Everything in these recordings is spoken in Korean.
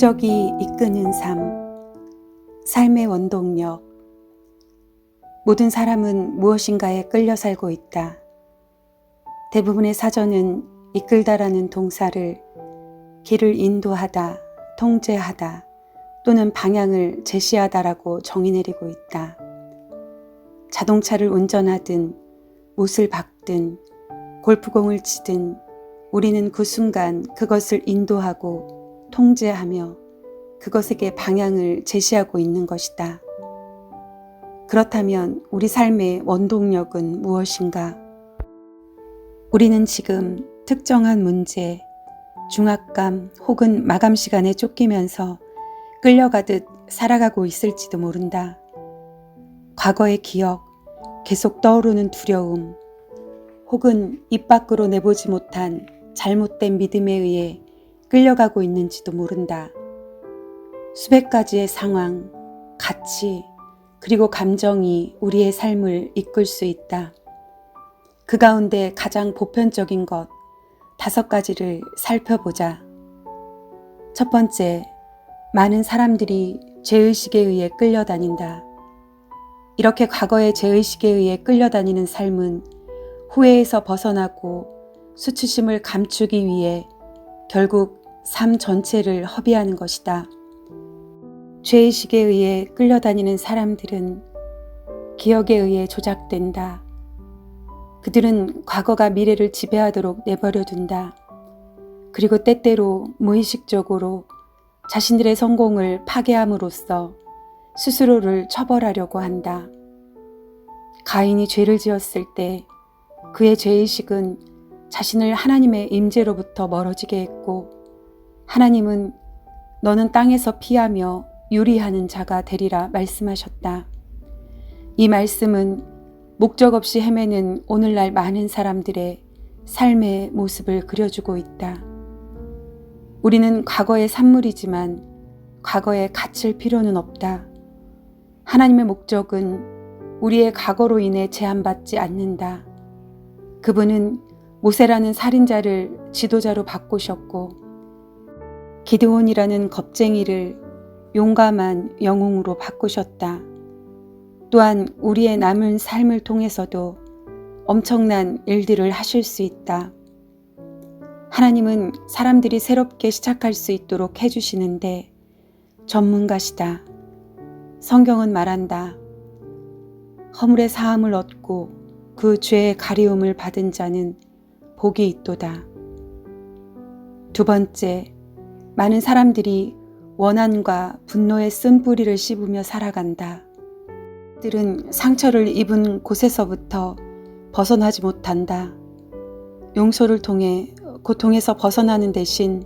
목적이 이끄는 삶, 삶의 원동력. 모든 사람은 무엇인가에 끌려 살고 있다. 대부분의 사전은 이끌다라는 동사를 길을 인도하다, 통제하다 또는 방향을 제시하다라고 정의 내리고 있다. 자동차를 운전하든 못을 박든 골프공을 치든 우리는 그 순간 그것을 인도하고 통제하며 그것에게 방향을 제시하고 있는 것이다. 그렇다면 우리 삶의 원동력은 무엇인가? 우리는 지금 특정한 문제, 중압감 혹은 마감 시간에 쫓기면서 끌려가듯 살아가고 있을지도 모른다. 과거의 기억, 계속 떠오르는 두려움, 혹은 입 밖으로 내보지 못한 잘못된 믿음에 의해 끌려가고 있는지도 모른다. 수백 가지의 상황, 가치, 그리고 감정이 우리의 삶을 이끌 수 있다. 그 가운데 가장 보편적인 것 다섯 가지를 살펴보자. 첫 번째, 많은 사람들이 죄의식에 의해 끌려다닌다. 이렇게 과거의 죄의식에 의해 끌려다니는 삶은 후회에서 벗어나고 수치심을 감추기 위해 결국 삶 전체를 허비하는 것이다. 죄의식에 의해 끌려다니는 사람들은 기억에 의해 조작된다. 그들은 과거가 미래를 지배하도록 내버려 둔다. 그리고 때때로 무의식적으로 자신들의 성공을 파괴함으로써 스스로를 처벌하려고 한다. 가인이 죄를 지었을 때 그의 죄의식은 자신을 하나님의 임재로부터 멀어지게 했고 하나님은 너는 땅에서 피하며 유리하는 자가 되리라 말씀하셨다. 이 말씀은 목적 없이 헤매는 오늘날 많은 사람들의 삶의 모습을 그려주고 있다. 우리는 과거의 산물이지만 과거에 갇힐 필요는 없다. 하나님의 목적은 우리의 과거로 인해 제한받지 않는다. 그분은 모세라는 살인자를 지도자로 바꾸셨고 기드온이라는 겁쟁이를 용감한 영웅으로 바꾸셨다. 또한 우리의 남은 삶을 통해서도 엄청난 일들을 하실 수 있다. 하나님은 사람들이 새롭게 시작할 수 있도록 해주시는데 전문가시다. 성경은 말한다. 허물의 사함을 얻고 그 죄의 가리움을 받은 자는 복이 있도다. 두 번째, 많은 사람들이 원한과 분노의 쓴 뿌리를 씹으며 살아간다. 들은 상처를 입은 곳에서부터 벗어나지 못한다. 용서를 통해 고통에서 벗어나는 대신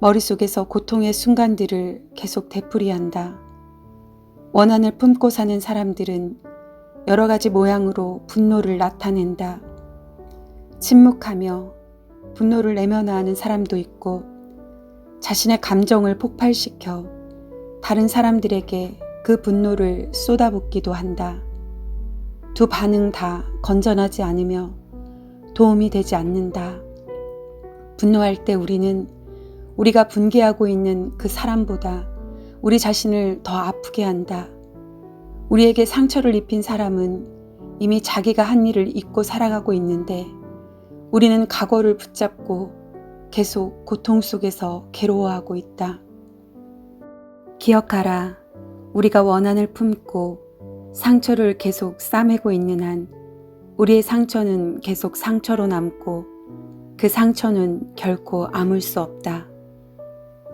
머릿속에서 고통의 순간들을 계속 되풀이한다. 원한을 품고 사는 사람들은 여러 가지 모양으로 분노를 나타낸다. 침묵하며 분노를 내면화하는 사람도 있고 자신의 감정을 폭발시켜 다른 사람들에게 그 분노를 쏟아붓기도 한다. 두 반응 다 건전하지 않으며 도움이 되지 않는다. 분노할 때 우리는 우리가 분개하고 있는 그 사람보다 우리 자신을 더 아프게 한다. 우리에게 상처를 입힌 사람은 이미 자기가 한 일을 잊고 살아가고 있는데 우리는 과거를 붙잡고 계속 고통 속에서 괴로워하고 있다. 기억하라. 우리가 원한을 품고 상처를 계속 싸매고 있는 한 우리의 상처는 계속 상처로 남고 그 상처는 결코 아물 수 없다.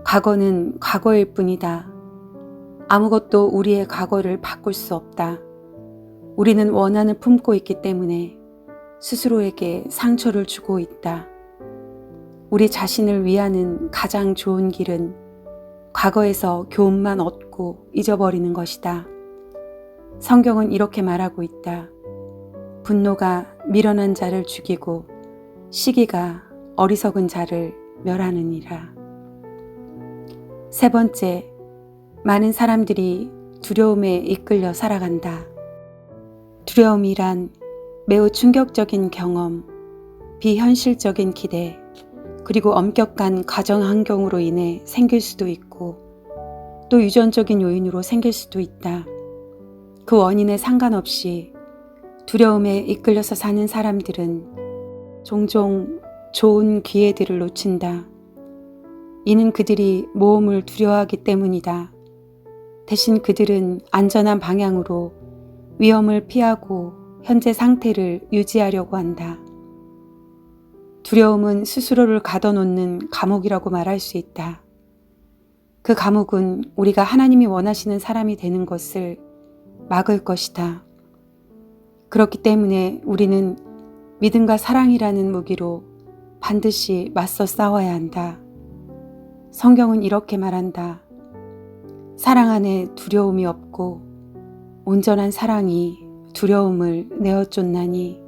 과거는 과거일 뿐이다. 아무것도 우리의 과거를 바꿀 수 없다. 우리는 원한을 품고 있기 때문에 스스로에게 상처를 주고 있다. 우리 자신을 위하는 가장 좋은 길은 과거에서 교훈만 얻고 잊어버리는 것이다. 성경은 이렇게 말하고 있다. 분노가 미련한 자를 죽이고 시기가 어리석은 자를 멸하느니라. 세 번째, 많은 사람들이 두려움에 이끌려 살아간다. 두려움이란 매우 충격적인 경험, 비현실적인 기대, 그리고 엄격한 가정 환경으로 인해 생길 수도 있고 또 유전적인 요인으로 생길 수도 있다. 그 원인에 상관없이 두려움에 이끌려서 사는 사람들은 종종 좋은 기회들을 놓친다. 이는 그들이 모험을 두려워하기 때문이다. 대신 그들은 안전한 방향으로 위험을 피하고 현재 상태를 유지하려고 한다. 두려움은 스스로를 가둬놓는 감옥이라고 말할 수 있다. 그 감옥은 우리가 하나님이 원하시는 사람이 되는 것을 막을 것이다. 그렇기 때문에 우리는 믿음과 사랑이라는 무기로 반드시 맞서 싸워야 한다. 성경은 이렇게 말한다. 사랑 안에 두려움이 없고 온전한 사랑이 두려움을 내어 쫓나니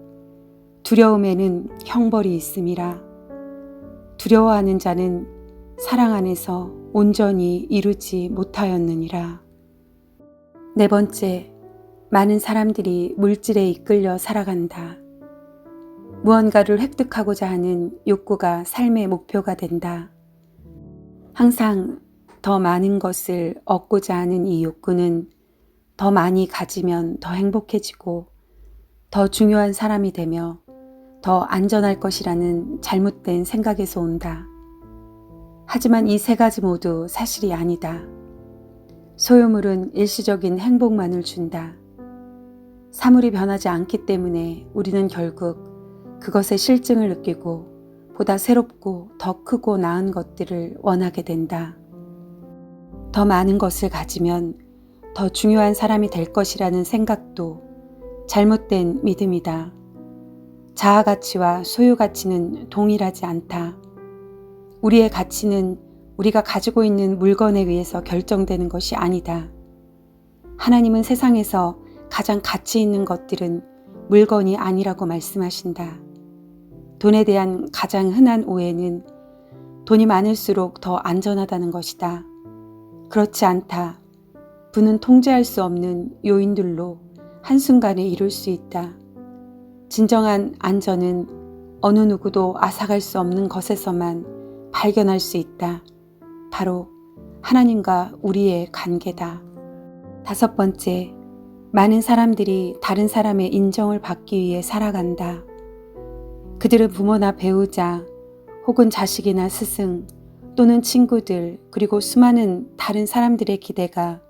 두려움에는 형벌이 있음이라. 두려워하는 자는 사랑 안에서 온전히 이루지 못하였느니라. 네 번째, 많은 사람들이 물질에 이끌려 살아간다. 무언가를 획득하고자 하는 욕구가 삶의 목표가 된다. 항상 더 많은 것을 얻고자 하는 이 욕구는 더 많이 가지면 더 행복해지고 더 중요한 사람이 되며 더 안전할 것이라는 잘못된 생각에서 온다. 하지만 이 세 가지 모두 사실이 아니다. 소유물은 일시적인 행복만을 준다. 사물이 변하지 않기 때문에 우리는 결국 그것의 실증을 느끼고 보다 새롭고 더 크고 나은 것들을 원하게 된다. 더 많은 것을 가지면 더 중요한 사람이 될 것이라는 생각도 잘못된 믿음이다. 자아 가치와 소유 가치는 동일하지 않다. 우리의 가치는 우리가 가지고 있는 물건에 의해서 결정되는 것이 아니다. 하나님은 세상에서 가장 가치 있는 것들은 물건이 아니라고 말씀하신다. 돈에 대한 가장 흔한 오해는 돈이 많을수록 더 안전하다는 것이다. 그렇지 않다. 부는 통제할 수 없는 요인들로 한순간에 이룰 수 있다. 진정한 안전은 어느 누구도 앗아갈 수 없는 것에서만 발견할 수 있다. 바로 하나님과 우리의 관계다. 다섯 번째, 많은 사람들이 다른 사람의 인정을 받기 위해 살아간다. 그들은 부모나 배우자, 혹은 자식이나 스승, 또는 친구들, 그리고 수많은 다른 사람들의 기대가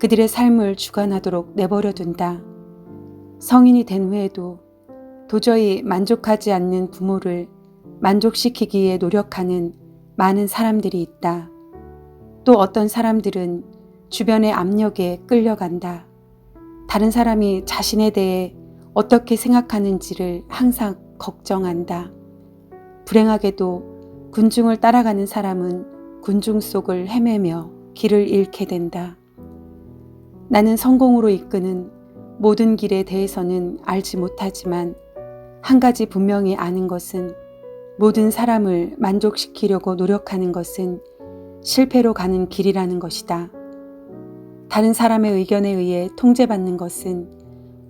그들의 삶을 주관하도록 내버려 둔다. 성인이 된 후에도 도저히 만족하지 않는 부모를 만족시키기에 노력하는 많은 사람들이 있다. 또 어떤 사람들은 주변의 압력에 끌려간다. 다른 사람이 자신에 대해 어떻게 생각하는지를 항상 걱정한다. 불행하게도 군중을 따라가는 사람은 군중 속을 헤매며 길을 잃게 된다. 나는 성공으로 이끄는 모든 길에 대해서는 알지 못하지만 한 가지 분명히 아는 것은 모든 사람을 만족시키려고 노력하는 것은 실패로 가는 길이라는 것이다. 다른 사람의 의견에 의해 통제받는 것은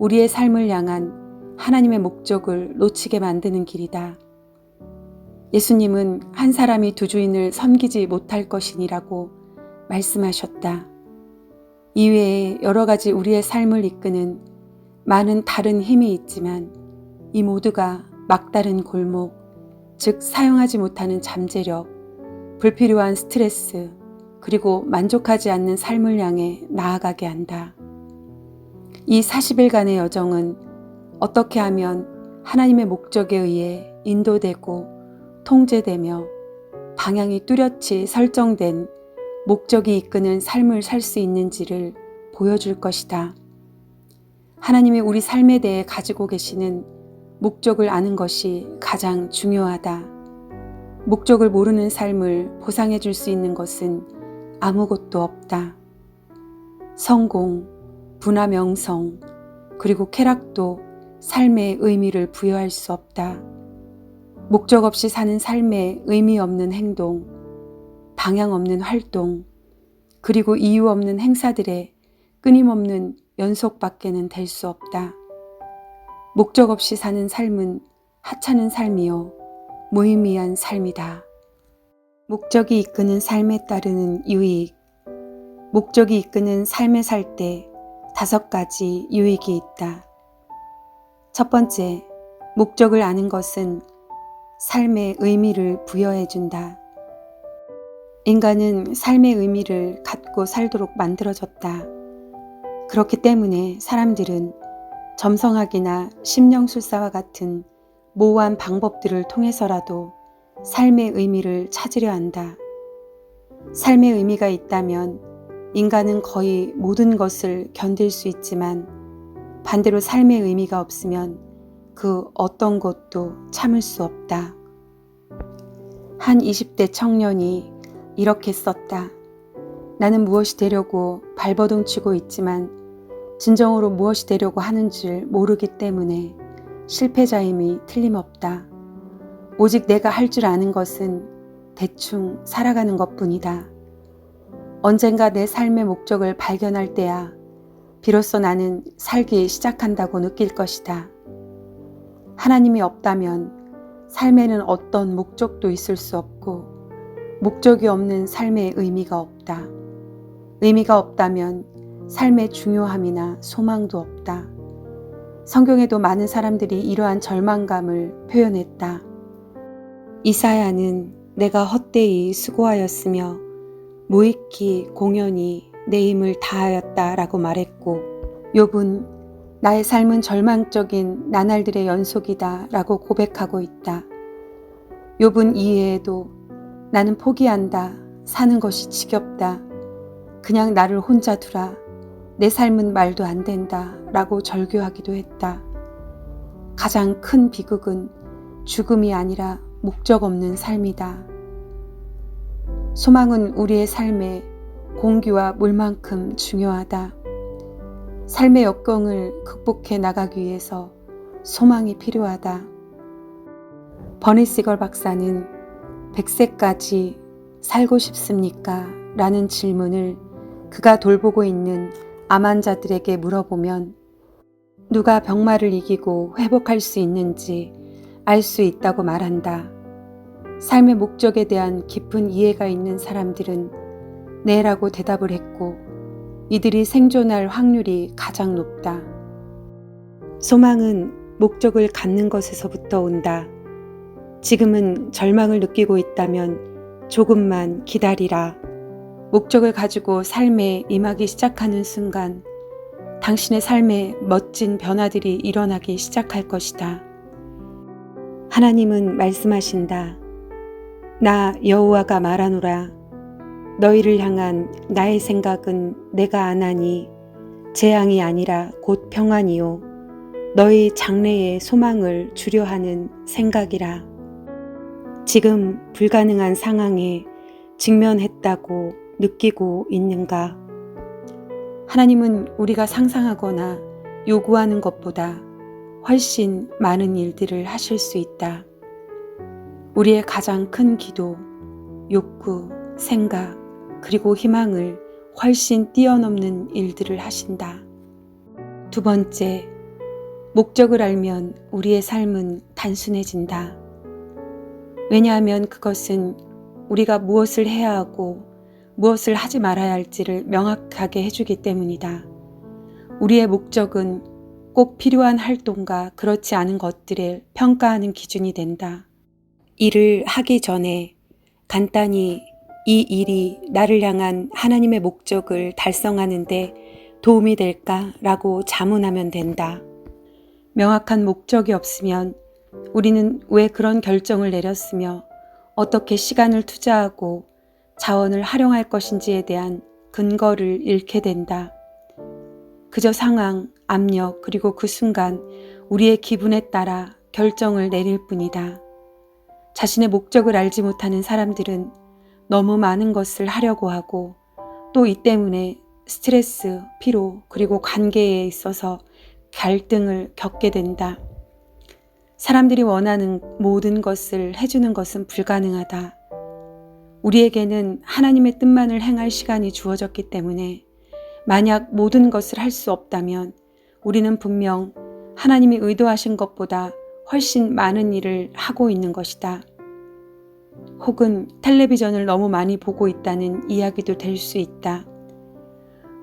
우리의 삶을 향한 하나님의 목적을 놓치게 만드는 길이다. 예수님은 한 사람이 두 주인을 섬기지 못할 것이니라고 말씀하셨다. 이외에 여러 가지 우리의 삶을 이끄는 많은 다른 힘이 있지만 이 모두가 막다른 골목, 즉 사용하지 못하는 잠재력, 불필요한 스트레스, 그리고 만족하지 않는 삶을 향해 나아가게 한다. 이 40일간의 여정은 어떻게 하면 하나님의 목적에 의해 인도되고 통제되며 방향이 뚜렷이 설정된 목적이 이끄는 삶을 살 수 있는지를 보여줄 것이다. 하나님이 우리 삶에 대해 가지고 계시는 목적을 아는 것이 가장 중요하다. 목적을 모르는 삶을 보상해 줄 수 있는 것은 아무것도 없다. 성공, 분화 명성, 그리고 쾌락도 삶의 의미를 부여할 수 없다. 목적 없이 사는 삶에 의미 없는 행동, 방향 없는 활동, 그리고 이유 없는 행사들에 끊임없는 연속밖에는 될 수 없다. 목적 없이 사는 삶은 하찮은 삶이요. 무의미한 삶이다. 목적이 이끄는 삶에 따르는 유익. 목적이 이끄는 삶에 살 때 다섯 가지 유익이 있다. 첫 번째, 목적을 아는 것은 삶의 의미를 부여해준다. 인간은 삶의 의미를 갖고 살도록 만들어졌다. 그렇기 때문에 사람들은 점성학이나 심령술사와 같은 모호한 방법들을 통해서라도 삶의 의미를 찾으려 한다. 삶의 의미가 있다면 인간은 거의 모든 것을 견딜 수 있지만 반대로 삶의 의미가 없으면 그 어떤 것도 참을 수 없다. 한 20대 청년이 이렇게 썼다. 나는 무엇이 되려고 발버둥 치고 있지만 진정으로 무엇이 되려고 하는 줄 모르기 때문에 실패자임이 틀림없다. 오직 내가 할 줄 아는 것은 대충 살아가는 것 뿐이다. 언젠가 내 삶의 목적을 발견할 때야 비로소 나는 살기 시작한다고 느낄 것이다. 하나님이 없다면 삶에는 어떤 목적도 있을 수 없고 목적이 없는 삶의 의미가 없다. 의미가 없다면 삶의 중요함이나 소망도 없다. 성경에도 많은 사람들이 이러한 절망감을 표현했다. 이사야는 내가 헛되이 수고하였으며 무익히 공연히 내 힘을 다하였다 라고 말했고 욥은 나의 삶은 절망적인 나날들의 연속이다 라고 고백하고 있다. 욥은 이외에도 나는 포기한다. 사는 것이 지겹다. 그냥 나를 혼자 두라. 내 삶은 말도 안 된다. 라고 절규하기도 했다. 가장 큰 비극은 죽음이 아니라 목적 없는 삶이다. 소망은 우리의 삶에 공기와 물만큼 중요하다. 삶의 역경을 극복해 나가기 위해서 소망이 필요하다. 버니 시걸 박사는 100세까지 살고 싶습니까? 라는 질문을 그가 돌보고 있는 암 환자들에게 물어보면 누가 병마를 이기고 회복할 수 있는지 알 수 있다고 말한다. 삶의 목적에 대한 깊은 이해가 있는 사람들은 네라고 대답을 했고 이들이 생존할 확률이 가장 높다. 소망은 목적을 갖는 것에서부터 온다. 지금은 절망을 느끼고 있다면 조금만 기다리라. 목적을 가지고 삶에 임하기 시작하는 순간 당신의 삶에 멋진 변화들이 일어나기 시작할 것이다. 하나님은 말씀하신다. 나 여호와가 말하노라. 너희를 향한 나의 생각은 내가 안하니 재앙이 아니라 곧 평안이요. 너희 장래의 소망을 주려 하는 생각이라. 지금 불가능한 상황에 직면했다고 느끼고 있는가? 하나님은 우리가 상상하거나 요구하는 것보다 훨씬 많은 일들을 하실 수 있다. 우리의 가장 큰 기도, 욕구, 생각, 그리고 희망을 훨씬 뛰어넘는 일들을 하신다. 두 번째, 목적을 알면 우리의 삶은 단순해진다. 왜냐하면 그것은 우리가 무엇을 해야 하고 무엇을 하지 말아야 할지를 명확하게 해주기 때문이다. 우리의 목적은 꼭 필요한 활동과 그렇지 않은 것들을 평가하는 기준이 된다. 일을 하기 전에 간단히 이 일이 나를 향한 하나님의 목적을 달성하는데 도움이 될까라고 자문하면 된다. 명확한 목적이 없으면 우리는 왜 그런 결정을 내렸으며 어떻게 시간을 투자하고 자원을 활용할 것인지에 대한 근거를 잃게 된다. 그저 상황, 압력, 그리고 그 순간 우리의 기분에 따라 결정을 내릴 뿐이다. 자신의 목적을 알지 못하는 사람들은 너무 많은 것을 하려고 하고 또 이 때문에 스트레스, 피로, 그리고 관계에 있어서 갈등을 겪게 된다. 사람들이 원하는 모든 것을 해주는 것은 불가능하다. 우리에게는 하나님의 뜻만을 행할 시간이 주어졌기 때문에 만약 모든 것을 할 수 없다면 우리는 분명 하나님이 의도하신 것보다 훨씬 많은 일을 하고 있는 것이다. 혹은 텔레비전을 너무 많이 보고 있다는 이야기도 될 수 있다.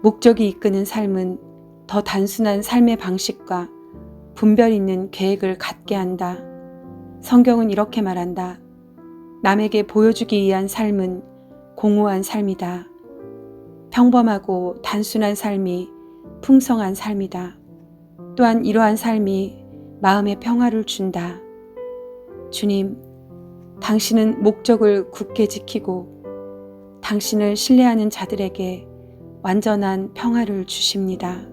목적이 이끄는 삶은 더 단순한 삶의 방식과 분별 있는 계획을 갖게 한다. 성경은 이렇게 말한다. 남에게 보여주기 위한 삶은 공허한 삶이다. 평범하고 단순한 삶이 풍성한 삶이다. 또한 이러한 삶이 마음의 평화를 준다. 주님, 당신은 목적을 굳게 지키고 당신을 신뢰하는 자들에게 완전한 평화를 주십니다.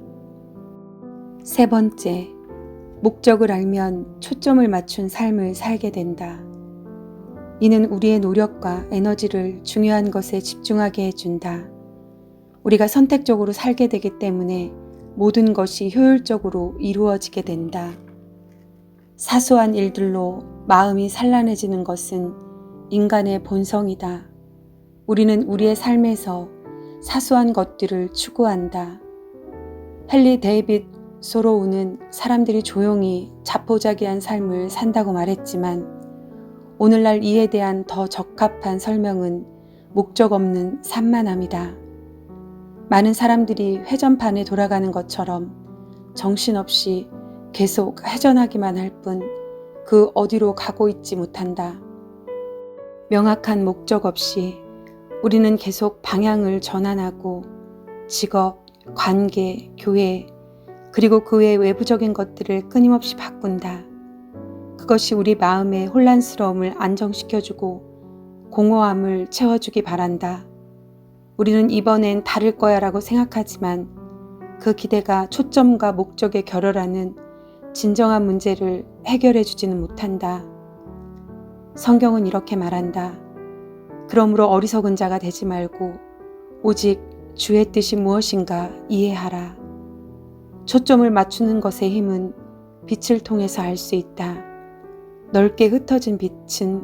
세 번째, 목적을 알면 초점을 맞춘 삶을 살게 된다. 이는 우리의 노력과 에너지를 중요한 것에 집중하게 해준다. 우리가 선택적으로 살게 되기 때문에 모든 것이 효율적으로 이루어지게 된다. 사소한 일들로 마음이 산란해지는 것은 인간의 본성이다. 우리는 우리의 삶에서 사소한 것들을 추구한다. 헨리 데이빗 소로우는 사람들이 조용히 자포자기한 삶을 산다고 말했지만 오늘날 이에 대한 더 적합한 설명은 목적 없는 산만함이다. 많은 사람들이 회전판에 돌아가는 것처럼 정신없이 계속 회전하기만 할 뿐 그 어디로 가고 있지 못한다. 명확한 목적 없이 우리는 계속 방향을 전환하고 직업, 관계, 교회, 그리고 그 외 외부적인 것들을 끊임없이 바꾼다. 그것이 우리 마음의 혼란스러움을 안정시켜주고 공허함을 채워주기 바란다. 우리는 이번엔 다를 거야 라고 생각하지만 그 기대가 초점과 목적에 결여라는 진정한 문제를 해결해 주지는 못한다. 성경은 이렇게 말한다. 그러므로 어리석은 자가 되지 말고 오직 주의 뜻이 무엇인가 이해하라. 초점을 맞추는 것의 힘은 빛을 통해서 알 수 있다. 넓게 흩어진 빛은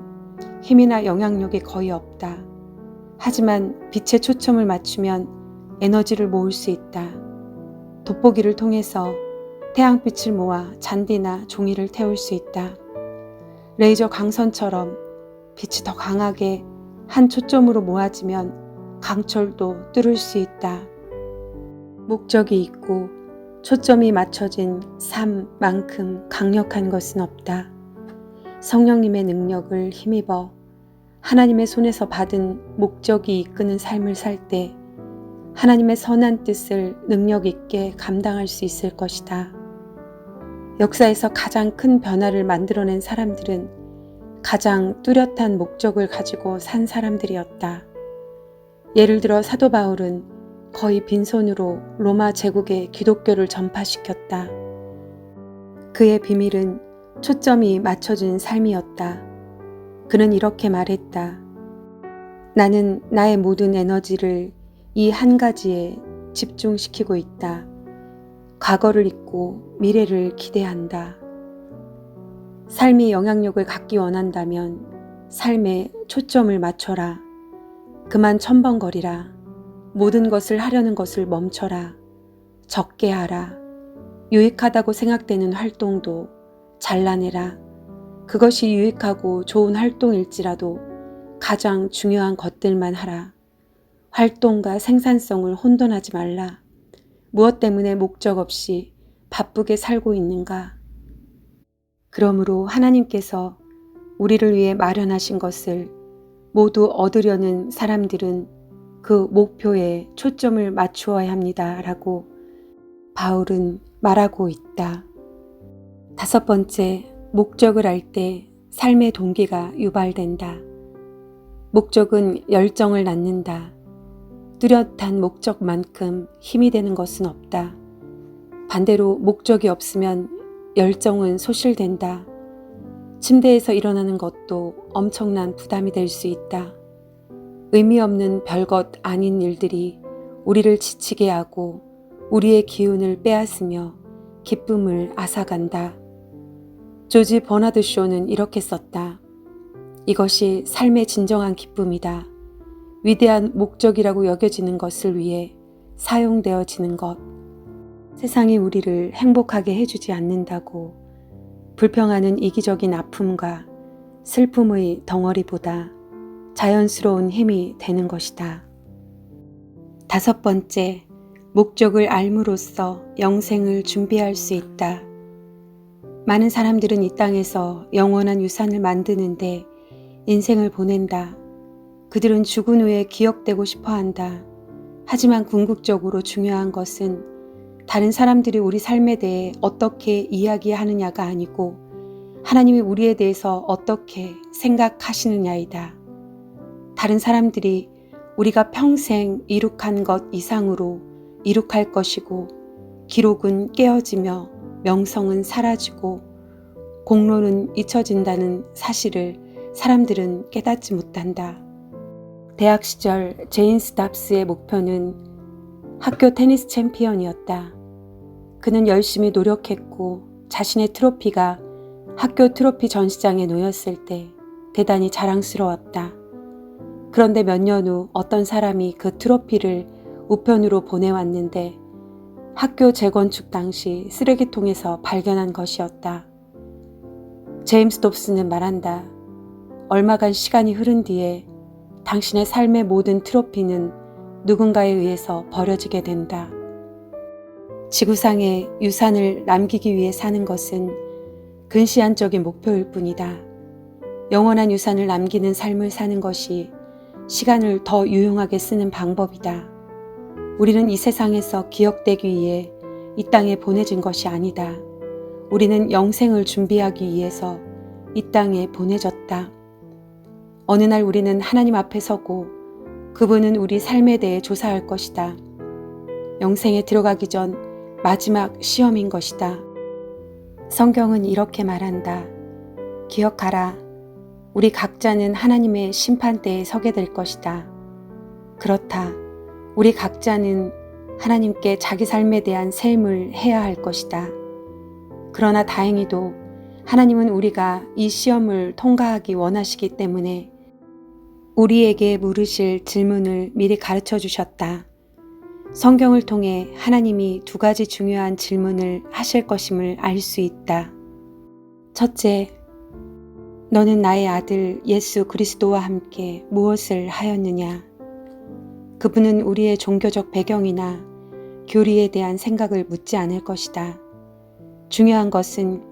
힘이나 영향력이 거의 없다. 하지만 빛에 초점을 맞추면 에너지를 모을 수 있다. 돋보기를 통해서 태양빛을 모아 잔디나 종이를 태울 수 있다. 레이저 광선처럼 빛이 더 강하게 한 초점으로 모아지면 강철도 뚫을 수 있다. 목적이 있고 초점이 맞춰진 삶만큼 강력한 것은 없다. 성령님의 능력을 힘입어 하나님의 손에서 받은 목적이 이끄는 삶을 살 때 하나님의 선한 뜻을 능력 있게 감당할 수 있을 것이다. 역사에서 가장 큰 변화를 만들어낸 사람들은 가장 뚜렷한 목적을 가지고 산 사람들이었다. 예를 들어 사도 바울은 거의 빈손으로 로마 제국에 기독교를 전파시켰다. 그의 비밀은 초점이 맞춰진 삶이었다. 그는 이렇게 말했다. 나는 나의 모든 에너지를 이 한 가지에 집중시키고 있다. 과거를 잊고 미래를 기대한다. 삶이 영향력을 갖기 원한다면 삶에 초점을 맞춰라. 그만 첨벙거리라. 모든 것을 하려는 것을 멈춰라. 적게 하라. 유익하다고 생각되는 활동도 잘라내라. 그것이 유익하고 좋은 활동일지라도 가장 중요한 것들만 하라. 활동과 생산성을 혼돈하지 말라. 무엇 때문에 목적 없이 바쁘게 살고 있는가? 그러므로 하나님께서 우리를 위해 마련하신 것을 모두 얻으려는 사람들은 그 목표에 초점을 맞추어야 합니다. 라고 바울은 말하고 있다. 다섯 번째, 목적을 알 때 삶의 동기가 유발된다. 목적은 열정을 낳는다. 뚜렷한 목적만큼 힘이 되는 것은 없다. 반대로 목적이 없으면 열정은 소실된다. 침대에서 일어나는 것도 엄청난 부담이 될 수 있다. 의미 없는 별것 아닌 일들이 우리를 지치게 하고 우리의 기운을 빼앗으며 기쁨을 앗아간다. 조지 버나드 쇼는 이렇게 썼다. 이것이 삶의 진정한 기쁨이다. 위대한 목적이라고 여겨지는 것을 위해 사용되어지는 것. 세상이 우리를 행복하게 해주지 않는다고 불평하는 이기적인 아픔과 슬픔의 덩어리보다 자연스러운 힘이 되는 것이다. 다섯 번째, 목적을 알므로써 영생을 준비할 수 있다. 많은 사람들은 이 땅에서 영원한 유산을 만드는데 인생을 보낸다. 그들은 죽은 후에 기억되고 싶어 한다. 하지만 궁극적으로 중요한 것은 다른 사람들이 우리 삶에 대해 어떻게 이야기하느냐가 아니고 하나님이 우리에 대해서 어떻게 생각하시느냐이다. 다른 사람들이 우리가 평생 이룩한 것 이상으로 이룩할 것이고 기록은 깨어지며 명성은 사라지고 공로는 잊혀진다는 사실을 사람들은 깨닫지 못한다. 대학 시절 제인 스탑스의 목표는 학교 테니스 챔피언이었다. 그는 열심히 노력했고 자신의 트로피가 학교 트로피 전시장에 놓였을 때 대단히 자랑스러웠다. 그런데 몇 년 후 어떤 사람이 그 트로피를 우편으로 보내왔는데 학교 재건축 당시 쓰레기통에서 발견한 것이었다. 제임스 dobs는 말한다. 얼마간 시간이 흐른 뒤에 당신의 삶의 모든 트로피는 누군가에 의해서 버려지게 된다. 지구상에 유산을 남기기 위해 사는 것은 근시안적인 목표일 뿐이다. 영원한 유산을 남기는 삶을 사는 것이 시간을 더 유용하게 쓰는 방법이다. 우리는 이 세상에서 기억되기 위해 이 땅에 보내진 것이 아니다. 우리는 영생을 준비하기 위해서 이 땅에 보내졌다. 어느 날 우리는 하나님 앞에 서고 그분은 우리 삶에 대해 조사할 것이다. 영생에 들어가기 전 마지막 시험인 것이다. 성경은 이렇게 말한다. 기억하라. 우리 각자는 하나님의 심판대에 서게 될 것이다. 그렇다. 우리 각자는 하나님께 자기 삶에 대한 셈을 해야 할 것이다. 그러나 다행히도 하나님은 우리가 이 시험을 통과하기 원하시기 때문에 우리에게 물으실 질문을 미리 가르쳐 주셨다. 성경을 통해 하나님이 두 가지 중요한 질문을 하실 것임을 알 수 있다. 첫째, 너는 나의 아들 예수 그리스도와 함께 무엇을 하였느냐? 그분은 우리의 종교적 배경이나 교리에 대한 생각을 묻지 않을 것이다. 중요한 것은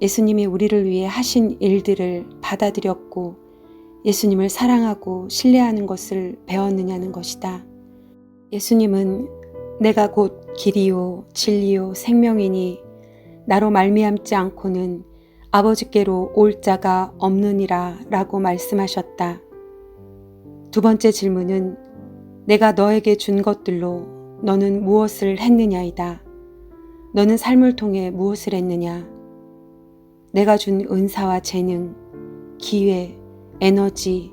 예수님이 우리를 위해 하신 일들을 받아들였고 예수님을 사랑하고 신뢰하는 것을 배웠느냐는 것이다. 예수님은 내가 곧 길이요 진리요 생명이니 나로 말미암지 않고는 아버지께로 올 자가 없느니라 라고 말씀하셨다. 두 번째 질문은 내가 너에게 준 것들로 너는 무엇을 했느냐이다. 너는 삶을 통해 무엇을 했느냐? 내가 준 은사와 재능, 기회, 에너지,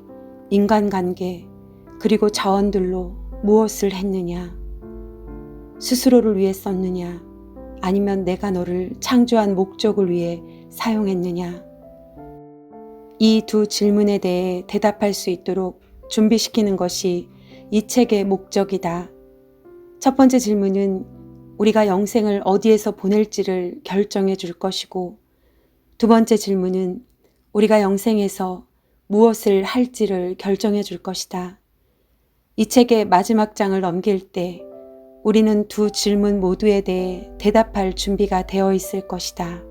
인간관계, 그리고 자원들로 무엇을 했느냐? 스스로를 위해 썼느냐? 아니면 내가 너를 창조한 목적을 위해 사용했느냐? 이 두 질문에 대해 대답할 수 있도록 준비시키는 것이 이 책의 목적이다. 첫 번째 질문은 우리가 영생을 어디에서 보낼지를 결정해 줄 것이고, 두 번째 질문은 우리가 영생에서 무엇을 할지를 결정해 줄 것이다. 이 책의 마지막 장을 넘길 때 우리는 두 질문 모두에 대해 대답할 준비가 되어 있을 것이다.